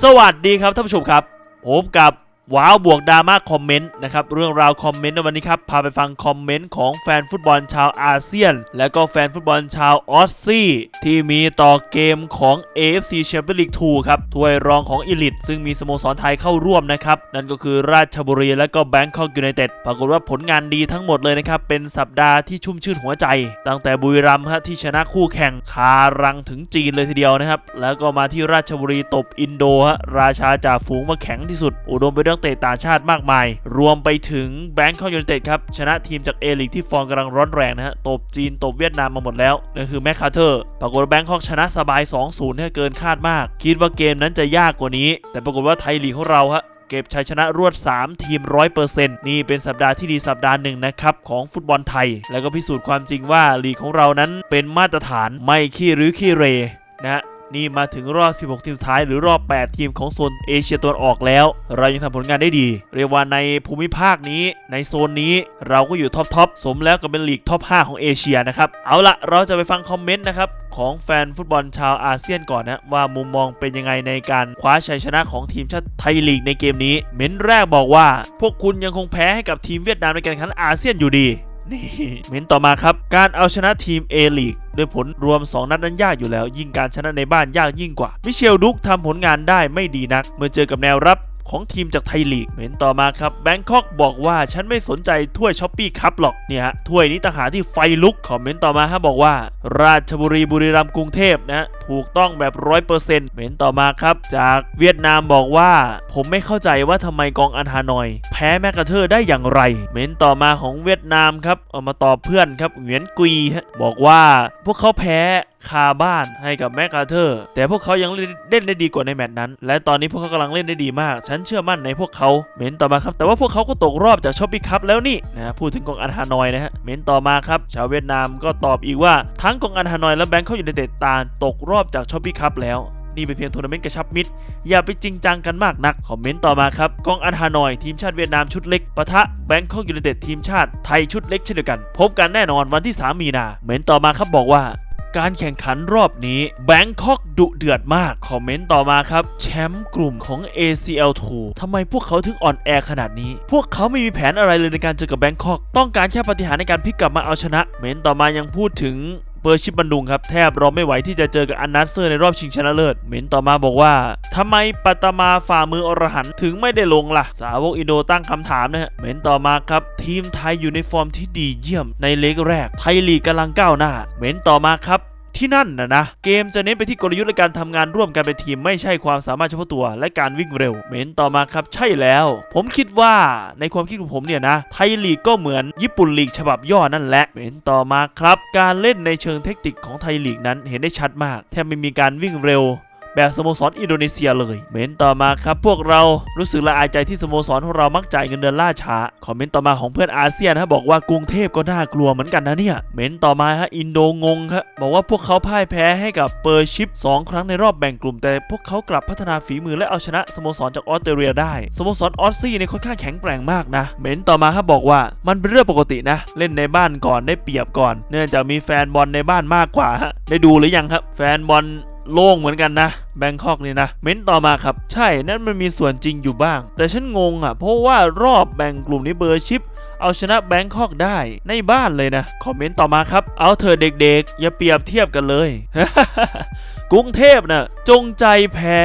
สวัสดีครับท่านผู้ชมครับผมกับ ว้าวบวกดราม่าคอมเมนต์นะครับเรื่องราวคอมเมนต์ในวันนี้ครับพาไปฟังคอมเมนต์ของแฟนฟุตบอลชาวอาเซียน และก็แฟนฟุตบอลชาวออสซี่ ที่มีต่อเกมของ AFC Champions League 2ครับถ้วยรองของอีลิตซึ่งมีสโมสรไทยเข้าร่วมนะครับ นั่นก็คือราชบุรีและก็แบงคอกยูไนเต็ดปรากฏว่าผลงานดีทั้งหมดเลยนะครับ เป็นสัปดาห์ที่ชุ่มชื่นหัวใจ ตั้งแต่บุรีรัมย์ฮะที่ชนะคู่แข่งคารังถึงจีนเลยทีเดียวนะครับแล้วก็มาที่ราชบุรีตบอินโดฮะราชาจ่าฝูงมาแข็งที่สุด อุดมไปด้วยเตะต่างชาติมากมาย รวมไปถึงแบงคอกยูไนเต็ดครับ ชนะทีมจากเอลิกที่ฟอร์มกำลังร้อนแรงนะฮะ ตบจีน ตบเวียดนามมาหมดแล้วนั่นคือแมคคาเทอร์ ปรากฏว่าแบงคอกชนะสบาย 2-0เนี่ยเกินคาดมาก คิดว่าเกมนั้นจะยากกว่านี้ แต่ปรากฏว่าไทยลีกของเราฮะเก็บชัยชนะรวด 3 ทีม 100%นี่เป็นสัปดาห์ที่ดีสัปดาห์หนึ่งนะครับของฟุตบอลไทย แล้วก็พิสูจน์ความจริงว่าลีกของเรานั้นเป็นมาตรฐานไม่ขี้หรือขี้เรนะ นี่มาถึงรอบ 16 ทีมสุดท้ายหรือรอบ 8 ทีมของโซนเอเชียตะวันออกแล้ว เรายังทำผลงานได้ดี เรียกว่าในภูมิภาคนี้ในโซนนี้เราก็อยู่ท็อปทอปสมแล้วกับเป็นลีกท็อป 5 ของเอเชียนะครับ เอาละเราจะไปฟังคอมเมนต์นะครับของแฟนฟุตบอลชาวอาเซียนก่อนนะว่ามุมมองเป็นยังไงในการคว้าชัยชนะของทีมชาติไทยลีกในเกมนี้ เม้นแรกบอกว่า พวกคุณยังคงแพ้ให้กับทีมเวียดนามในการแข่งขันอาเซียนอยู่ดี นี่เม้นต่อมาครับ การเอาชนะทีม A ลีกด้วยผลรวม 2 นัดนั้นยากอยู่แล้ว ยิ่งการชนะในบ้านยากยิ่งกว่า มิเชลดุกทำผลงานได้ไม่ดีนัก เมื่อเจอกับแนวรับ ของทีมจากไทยลีกเม้นต่อมาครับแบงคอกบอกว่าฉันไม่สนใจถ้วยช้อปปี้คัพหรอกเนี่ยฮะถ้วยนี้ต่างหากที่ไฟลุกคอมเมนต์ต่อมาฮะบอกว่า ราชบุรีบุรีรัมย์กรุงเทพนะถูกต้องแบบร้อยเปอร์เซ็นต์เม้นต่อมาครับ จากเวียดนามบอกว่า ผมไม่เข้าใจว่าทำไมกองอันฮานอย แพ้แมกกาเทอร์ได้อย่างไรเม้นต่อมาของเวียดนามครับเอามาตอบเพื่อนครับเหวียนกุยฮะบอกว่าพวกเขาแพ้ คาบ้านให้กับแมกกาเทอร์ แต่พวกเขายังเล่นได้ดีกว่าในแมตช์นั้น และตอนนี้พวกเขากำลังเล่นได้ดีมาก ฉันเชื่อมั่นในพวกเขาเมนต่อมาครับ แต่ว่าพวกเขาก็ตกรอบจากช็อปปี้คัพแล้วนี่นะพูดถึงกองอันฮานอยนะฮะเมนต่อมาครับ ชาวเวียดนามก็ตอบอีกว่าทั้งกองอันฮานอยและแบงค์เขาอยู่ในเตตานตกรอบจากช็อปปี้คัพแล้วนี่เป็นเพียงทัวร์นาเมนต์กระชับมิตร อย่าไปจริงจังกันมากนัก คอมเมนต์ต่อมาครับ กองอันฮานอย ทีมชาติเวียดนามชุดเล็กปะทะแบงคอกยูไนเต็ดทีมชาติไทยชุดเล็กเช่นเดียวกัน พบกันแน่นอนวันที่ 3 มีนาเมนต์ต่อมาครับบอกว่า การแข่งขันรอบนี้แบงคอกดุเดือดมากคอมเมนต์ต่อมาครับ แชมป์กลุ่มของ ACL2 ทำไมพวกเขาถึงอ่อนแอขนาดนี้ พวกเขาไม่มีแผนอะไรเลยในการเจอกับแบงคอกต้องการแค่ปฏิหารในการพลิกกลับมาเอาชนะ เมนต์ต่อมายังพูดถึง เปอร์ชิปบันดุงครับแทบรอไม่ไหวที่จะเจอกับอันนัสเซอร์ในรอบชิงชนะเลิศเมนต์ต่อมาบอกว่าทำไมปัตมาฝ่ามืออรหันต์ถึงไม่ได้ลงล่ะ สาวกอินโดตั้งคำถามนะฮะเมนต์ต่อมาครับทีมไทยอยู่ในฟอร์มที่ดีเยี่ยมในเล็กแรกไทยลีกกำลังก้าวหน้า เมนต์ต่อมาครับ ที่นั่นนะนะ เกมจะเน้นไปที่กลยุทธ์และการทำงานร่วมกันเป็นทีมไม่ใช่ความสามารถเฉพาะตัว และการวิ่งเร็ว เมนต่อมาครับ ใช่แล้ว ผมคิดว่าในความคิดของผมเนี่ยนะ ไทยลีกก็เหมือนญี่ปุ่นลีกฉบับย่อนั่นแหละ เมนต่อมาครับ การเล่นในเชิงเทคนิคของไทยลีกนั้นเห็นได้ชัดมาก แทบไม่มีการวิ่งเร็ว แบบสโมสรอินโดนีเซียเลยเมนต่อมาครับพวกเรารู้สึกละอายใจที่สโมสรของเรามักจ่ายเงินเดือนล่าช้าคอมเมนต์ต่อมาของเพื่อนอาเซียนฮะบอกว่ากรุงเทพก็น่ากลัวเหมือนกันนะเนี่ยเมนต่อมาฮะอินโดงงครับบอกว่าพวกเขาพ่ายแพ้ให้กับเปอร์ชิป 2 ครั้งในรอบแบ่งกลุ่ม แต่พวกเขากลับพัฒนาฝีมือและเอาชนะสโมสรจากออสเตรเลียได้สโมสรออสซี่ในค่อนข้างแข็งแกร่งมากนะเมนต่อมาครับบอกว่ามันเป็นเรื่องปกตินะ เล่นในบ้านก่อนได้เปรียบก่อน เนื่องจากมีแฟนบอลในบ้านมากกว่าฮะได้ดูหรือยังครับแฟนบอล โล่งเหมือนกันนะแบงคอกนี่นะ เม้นต่อมาครับ ใช่นั่นมันมีส่วนจริงอยู่บ้าง แต่ฉันงงอะ เพราะว่ารอบแบ่งกลุ่มนี้เบอร์ชิป เอาชนะแบงคอกได้ในบ้านเลยนะ คอมเมนต์ต่อมาครับ เอาเธอเด็กๆ อย่าเปรียบเทียบกันเลย กรุงเทพน่ะจงใจแพ้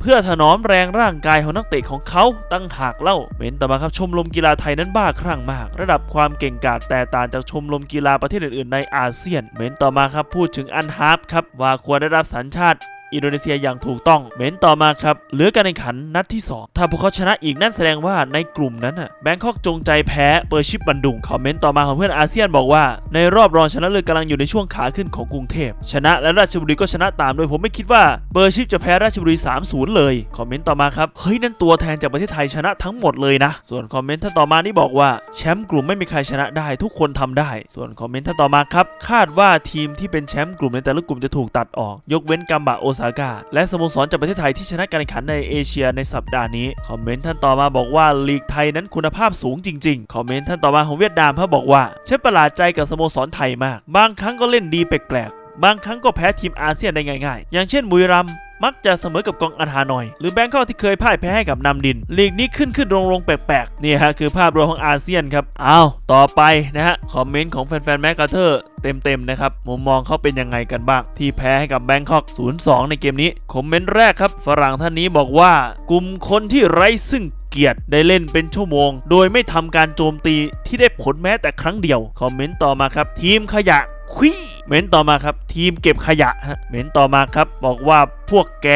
เพื่อถนอมแรงร่างกายของนักเตะของเขาตั้งหากเล่าเมนต่อมาครับชมรมกีฬาไทยนั้นบ้าคลั่งมาก ระดับความเก่งกาจแต่ต่างจากชมรมกีฬาประเทศอื่นๆ ในอาเซียน เมนต่อมาครับพูดถึงอันฮาร์ปครับว่าควรได้รับสัญชาติ อินโดนีเซียอย่างถูกต้องเม้นต่อมาครับเหลือการแข่งขันนัดที่ 2 ถ้าพวกเขาชนะอีกนั่นแสดงว่าในกลุ่มนั้นน่ะแบงคอกจงใจแพ้เปอร์ชิปบันดุงคอมเมนต์ต่อมาของเพื่อนอาเซียนบอกว่า ในรอบรองชนะเลิศกำลังอยู่ในช่วงขาขึ้นของกรุงเทพ ชนะและราชบุรีก็ชนะตามโดยผมไม่คิดว่าเปอร์ชิปจะแพ้ราชบุรี 3-0 เลยคอมเมนต์ต่อมาครับเฮ้ยนั่นตัวแทนจากประเทศไทยชนะทั้งหมดเลยนะ ส่วนคอมเมนต์ท่านต่อมานี่บอกว่าแชมป์กลุ่มไม่มีใครชนะได้ทุกคนทำได้ ส่วนคอมเมนต์ท่านต่อมาครับคาดว่าทีมที่เป็นแชมป์กลุ่มในแต่ละกลุ่มจะถูกตัดออก ยกเว้นกัมบะโอซาก้าและสโมสรจากประเทศไทยที่ชนะการแข่งขันในเอเชียในสัปดาห์นี้คอมเมนต์ท่านต่อมาบอกว่าลีกไทยนั้นคุณภาพสูงจริงๆคอมเมนต์ท่านต่อมาของเวียดนามเขาบอกว่าฉันประหลาดใจกับสโมสรไทยมาก บางครั้งก็เล่นดีแปลกๆ บางครั้งก็แพ้ทีมอาเซียนได้ง่ายๆ อย่างเช่นบุรีรัมมักจะเสมอกับกองอาหาหน่อย หรือแบงคอกที่เคยพ่ายแพ้ให้กับนำดิน ลีกนี้ขึ้นขึ้นลงลงแปลกๆ นี่ฮะคือภาพรวมของอาเซียนครับอ้าวต่อไปนะฮะ คอมเมนต์ของแฟนๆแมกกาเทอร์เต็มๆนะครับ มุมมองเขาเป็นยังไงกันบ้าง ที่แพ้ให้กับแบงคอก 0-2 ในเกมนี้ คอมเมนต์แรกครับ ฝรั่งท่านนี้บอกว่ากลุ่มคนที่ไร้ซึ่งเกียรติได้เล่นเป็นชั่วโมง โดยไม่ทำการโจมตีที่ได้ผลแม้แต่ครั้งเดียว คอมเมนต์ต่อมาครับ ทีมขยะ คุยเม้นต่อมาครับทีมเก็บขยะฮะเม้นต่อมาครับบอกว่าพวกแก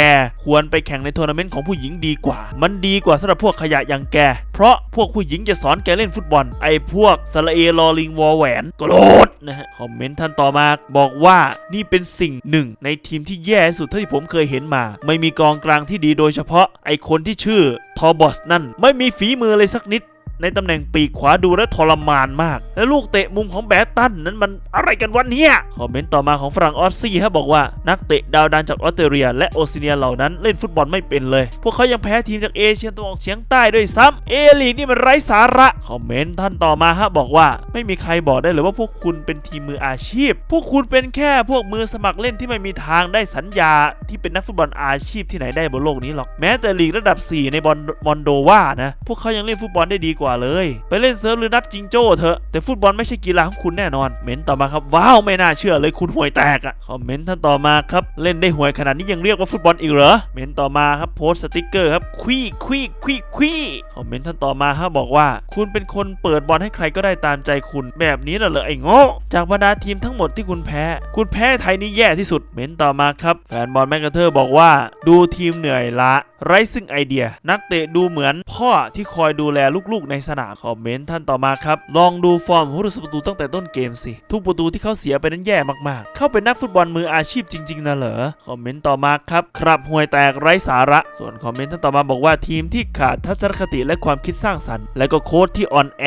ควรไปแข่งในทัวร์นาเมนต์ของผู้หญิงดีกว่า มันดีกว่าสำหรับพวกขยะอย่างแก เพราะพวกผู้หญิงจะสอนแกเล่นฟุตบอล ไอ้พวกสระเอลอลิงวอแหวนโกรธนะฮะคอมเมนต์ท่านต่อมาบอกว่านี่เป็นสิ่งหนึ่ง ในทีมที่แย่สุดเท่าที่ผมเคยเห็นมา ไม่มีกองกลางที่ดีโดยเฉพาะไอ้คนที่ชื่อทอบอสนั่นไม่มีฝีมือเลยสักนิด ในตำแหน่งปีกขวาดูและทรมานมาก และลูกเตะมุมของแบตตันนั้นมันอะไรกันวันนี้คอมเมนต์ต่อมาของฝรั่งออสซี่ฮะบอกว่านักเตะดาวดันจากออสเตรเลีย และโอเซเนียเหล่านั้นเล่นฟุตบอลไม่เป็นเลย พวกเขายังแพ้ทีมจากเอเชียตะวันออกเฉียงใต้ด้วยซ้ำเอลีกนี่มันไร้สาระคอมเมนต์ท่านต่อมาฮะบอกว่า ไม่มีใครบอกได้เลยว่าพวกคุณเป็นทีมมืออาชีพ พวกคุณเป็นแค่พวกมือสมัครเล่นที่ไม่มีทางได้สัญญา ที่เป็นนักฟุตบอลอาชีพที่ไหนได้บนโลกนี้หรอกแม้แต่ลีกระดับ 4 ในบอลมอนโดวานะพวกเขายังเล่นฟุตบอลได้ดีกว่าเลย ไปเล่นเซิร์ฟหรือนับจิงโจ้เถอะ แต่ฟุตบอลไม่ใช่กีฬาของคุณแน่นอน เมนต์ต่อมาครับ ว้าว ไม่น่าเชื่อเลยคุณห่วยแตกอะคอมเมนต์ท่านต่อมาครับ เล่นได้ห่วยขนาดนี้ยังเรียกว่าฟุตบอลอีกเหรอ เมนต์ต่อมาครับโพสต์สติกเกอร์ครับควีควีควีควีคอมเมนต์ท่านต่อมาครับบอกว่า คุณเป็นคนเปิดบอลให้ใครก็ได้ตามใจคุณแบบนี้น่ะเหรอไอ้โง่จากบรรดาทีมทั้งหมดที่คุณแพ้ คุณแพ้ไทยนี่แย่ที่สุด เมนต์ต่อมาครับแฟนบอลแมกกาเทอร์บอกว่า ดูทีมเหนื่อยละ ไร้ซึ่งไอเดีย นักเตะดูเหมือนพ่อที่คอยดูแลลูกๆในสนามคอมเมนต์ท่านต่อมาครับ ลองดูฟอร์มของผู้รักษาประตูตั้งแต่ต้นเกมสิ ทุกประตูที่เขาเสียไปนั้นแย่มากๆ เขาเป็นนักฟุตบอลมืออาชีพจริงๆนะเหรอคอมเมนต์ต่อมาครับครับห่วยแตกไร้สาระ ส่วนคอมเมนต์ท่านต่อมาบอกว่าทีมที่ขาดทัศนคติและความคิดสร้างสรรค์และก็โค้ชที่อ่อนแอ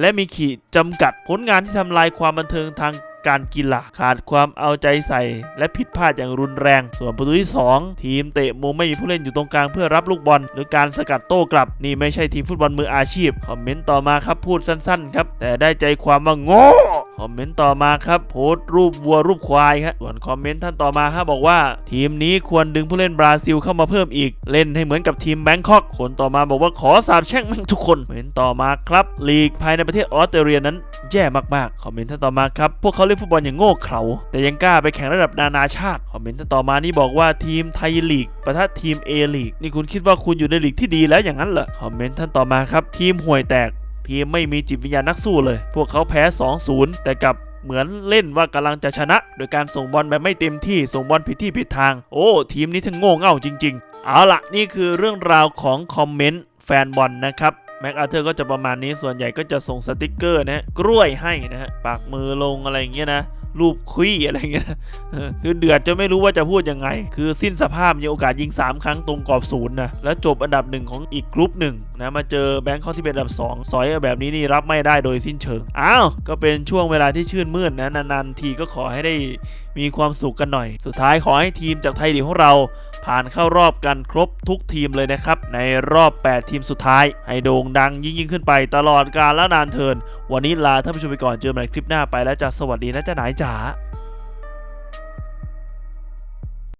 และมีขีดจำกัดผลงานที่ทำลายความบันเทิงทาง การกีฬาขาดความเอาใจใส่ และผิดพลาดอย่างรุนแรง ส่วนประตูที่ 2 ทีมเตะมุมไม่มีผู้เล่นอยู่ตรงกลางเพื่อรับลูกบอล หรือการสกัดโต้กลับ นี่ไม่ใช่ทีมฟุตบอลมืออาชีพ คอมเมนต์ต่อมาครับพูดสั้นๆ ครับ แต่ได้ใจความว่าโง่ คอมเมนต์ต่อมาครับโพสต์รูปวัวรูปควายครับส่วนคอมเมนต์ท่านต่อมาครับอกว่า ทีมนี้ควรดึงผู้เล่นบราซิลเข้ามาเพิ่มอีก เล่นให้เหมือนกับทีมแบงคอกคนต่อมาบอกว่าขอสาบแช่งแม่งทุกคนคอมเมนต์ต่อมาครับลีกภายในประเทศออสเตรเลียนั้นแย่มากๆ คอมเมนต์ท่านต่อมาครับ พวกเขาเล่นฟุตบอลอย่างโง่เขลาแต่ยังกล้าไปแข่งระดับนานาชาติ คอมเมนต์ท่านต่อมานี่บอกว่าทีมไทยลีกประทะทีมเอลีกนี่คุณคิดว่าคุณอยู่ในลีกที่ดีแล้วอย่างนั้นเหรอ คอมเมนต์ท่านต่อมาครับ ทีมห่วยแตก ทีมไม่มีจิตวิญญาณนักสู้เลย พวกเขาแพ้ 2-0 แต่กับเหมือนเล่นว่ากำลังจะชนะ โดยการส่งบอลแบบไม่เต็มที่ส่งบอลผิดที่ผิดทาง โอ้ ทีมนี้ทั้งโง่เง่าจริง ๆ เอาละนี่คือเรื่องราวของคอมเมนต์แฟนบอลนะครับแม็กอาเธอร์ก็จะประมาณนี้ส่วนใหญ่ก็จะส่งสติกเกอร์นะฮะกล้วยให้นะฮะปากมือลงอะไรอย่างเงี้ยนะ รูปคุยอะไรเงี้ยคือเดือดจะไม่รู้ว่าจะพูดยังไง คือสิ้นสภาพมีโอกาสยิง 3 ครั้งตรงกรอบศูนย์นะแล้วจบอันดับหนึ่งของอีกกรุ๊ปหนึ่งนะมาเจอแบงค์เขาที่เป็นอันดับ 2 สอยแบบนี้นี่รับไม่ได้โดยสิ้นเชิงอ้าวก็เป็นช่วงเวลาที่ชื่นมื่นนะนานๆทีก็ขอให้ได้มีความสุขกันหน่อย สุดท้ายขอให้ทีมจากไทยลีกของเรา ผ่านเข้ารอบกันครบทุกทีมเลยนะครับ ในรอบ 8 ทีมสุดท้าย ให้โด่งดังยิ่งยิ่งขึ้นไปตลอดกาลและนานเทิน วันนี้ลาท่านผู้ชมไปก่อนเจอกันใหม่คลิปหน้าไปแล้วจะสวัสดีนะจ๊ะนายจ๋า